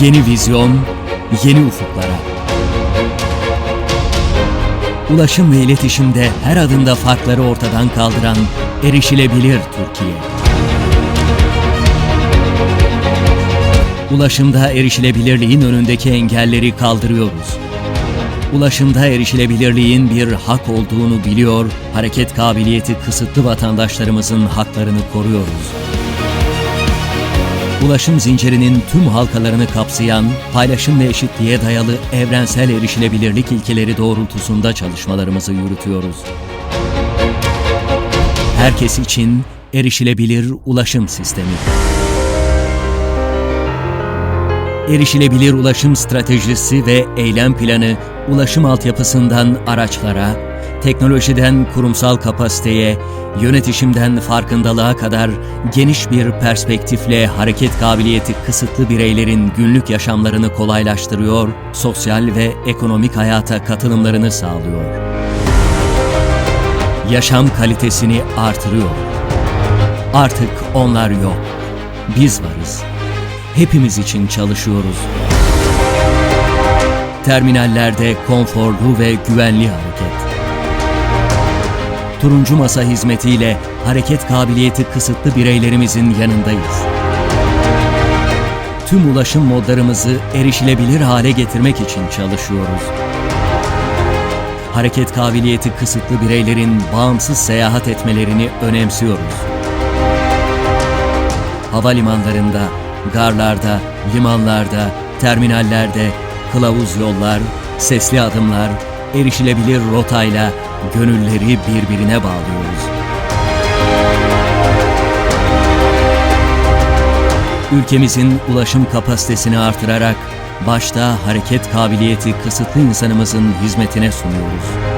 Yeni vizyon, yeni ufuklara. Ulaşım ve iletişimde her adımda farkları ortadan kaldıran erişilebilir Türkiye. Ulaşımda erişilebilirliğin önündeki engelleri kaldırıyoruz. Ulaşımda erişilebilirliğin bir hak olduğunu biliyor, hareket kabiliyeti kısıtlı vatandaşlarımızın haklarını koruyoruz. Ulaşım zincirinin tüm halkalarını kapsayan, paylaşım ve eşitliğe dayalı evrensel erişilebilirlik ilkeleri doğrultusunda çalışmalarımızı yürütüyoruz. Herkes için erişilebilir ulaşım sistemi. Erişilebilir ulaşım stratejisi ve eylem planı ulaşım altyapısından araçlara, teknolojiden kurumsal kapasiteye, yönetişimden farkındalığa kadar geniş bir perspektifle hareket kabiliyeti kısıtlı bireylerin günlük yaşamlarını kolaylaştırıyor, sosyal ve ekonomik hayata katılımlarını sağlıyor. Yaşam kalitesini artırıyor. Artık onlar yok. Biz varız. Hepimiz için çalışıyoruz. Terminallerde konforlu ve güvenli hareket. Turuncu Masa hizmetiyle hareket kabiliyeti kısıtlı bireylerimizin yanındayız. Tüm ulaşım modlarımızı erişilebilir hale getirmek için çalışıyoruz. Hareket kabiliyeti kısıtlı bireylerin bağımsız seyahat etmelerini önemsiyoruz. Havalimanlarında, garlarda, limanlarda, terminallerde, kılavuz yollar, sesli adımlar, erişilebilir rotayla gönülleri birbirine bağlıyoruz. Ülkemizin ulaşım kapasitesini artırarak başta hareket kabiliyeti kısıtlı insanımızın hizmetine sunuyoruz.